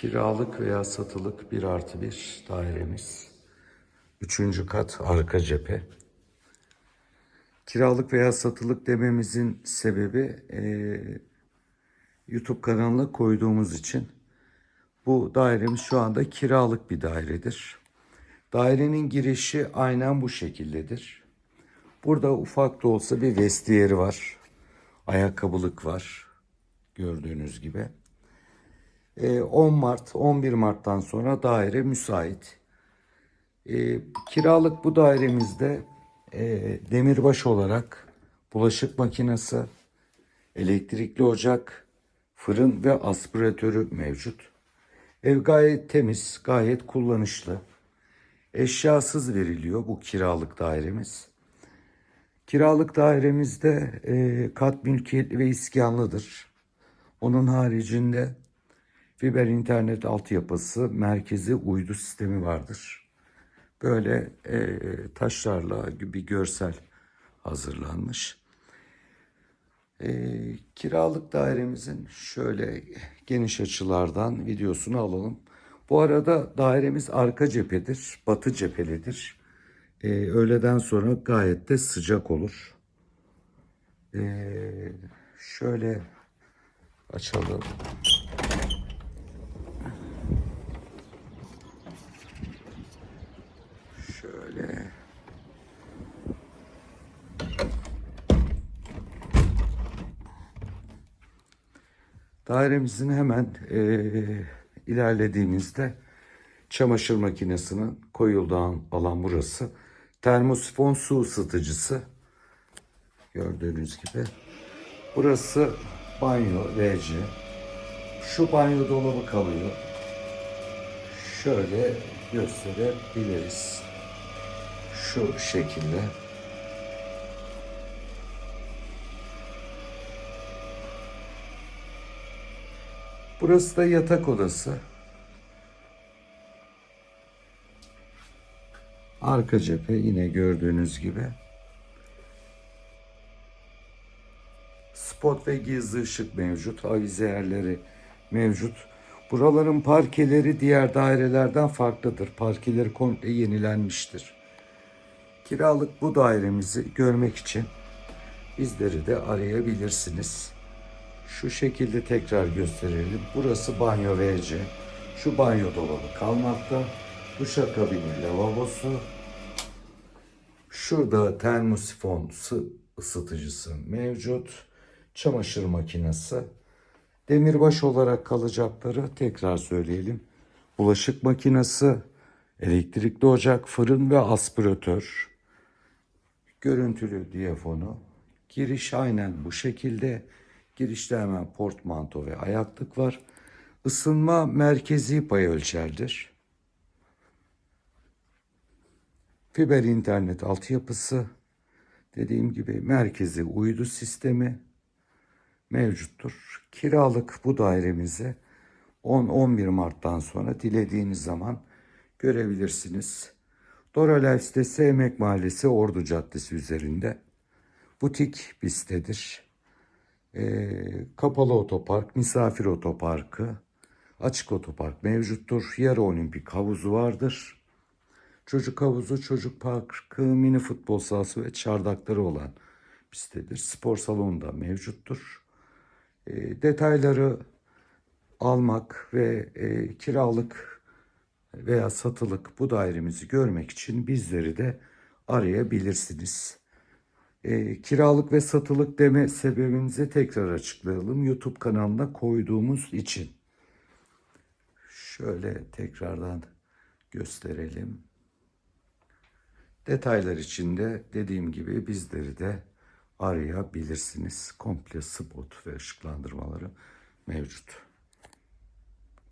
Kiralık veya satılık bir artı bir dairemiz. Üçüncü kat arka cephe. Kiralık veya satılık dememizin sebebi eee, YouTube kanalına koyduğumuz için. Bu dairemiz şu anda kiralık bir dairedir. Dairenin girişi aynen bu şekildedir. Burada ufak da olsa bir vestiyeri var. Ayakkabılık var. Gördüğünüz gibi. Ee, 10 Mart, 11 Mart'tan sonra daire müsait. Ee, kiralık bu dairemizde e, demirbaş olarak bulaşık makinesi, elektrikli ocak, fırın ve aspiratörü mevcut. Ev gayet temiz, gayet kullanışlı. Eşyasız veriliyor bu kiralık dairemiz. Kiralık dairemizde e, kat mülkiyetli ve iskanlıdır. Onun haricinde fiber internet altyapısı, merkezi uydu sistemi vardır. Böyle e, taşlarla bir görsel hazırlanmış. E, kiralık dairemizin şöyle geniş açılardan videosunu alalım. Bu arada dairemiz arka cephedir, batı cephelidir. E, öğleden sonra gayet de sıcak olur. E, şöyle açalım. Şöyle. Dairemizin hemen eee, ilerlediğimizde çamaşır makinesinin koyulduğu alan burası. Termosifon su ısıtıcısı. Gördüğünüz gibi. Burası banyo WC. Şu banyo dolabı kalıyor. Şöyle gösterebiliriz. Şu şekilde. Burası da yatak odası. Arka cephe yine gördüğünüz gibi. Spot ve gizli ışık mevcut. Avize yerleri mevcut. Buraların parkeleri diğer dairelerden farklıdır. Parkeleri komple yenilenmiştir. Kiralık bu dairemizi görmek için bizleri de arayabilirsiniz. Şu şekilde tekrar gösterelim. Burası banyo WC. Şu banyo dolabı kalmakta. Duşakabini lavabosu. Şurada termosifon sı ısıtıcısı mevcut. Çamaşır makinesi. Demirbaş olarak kalacakları tekrar söyleyelim. Bulaşık makinesi, elektrikli ocak, fırın ve aspiratör. Görüntülü diyafonu. Giriş aynen bu şekilde. Girişte hemen portmanto ve ayaklık var. Isınma merkezi pay ölçerdir. Fiber internet altyapısı, dediğim gibi merkezi uydu sistemi mevcuttur. Kiralık bu dairemizi 10-11 Mart'tan sonra dilediğiniz zaman görebilirsiniz. Dora Life sitesi Emek Mahallesi Ordu Caddesi üzerinde. Butik bir sitedir. Ee, kapalı otopark, misafir otoparkı, açık otopark mevcuttur. Yarı olimpik havuzu vardır. Çocuk havuzu, çocuk parkı, mini futbol sahası ve çardakları olan bir sitedir. Spor salonu da mevcuttur. E, detayları almak ve e, kiralık veya satılık bu dairemizi görmek için bizleri de arayabilirsiniz. E, kiralık ve satılık deme sebebimizi tekrar açıklayalım. YouTube kanalına koyduğumuz için. Şöyle tekrardan gösterelim. Detaylar için de dediğim gibi bizleri de arayabilirsiniz. Komple spot ve ışıklandırmaları mevcut.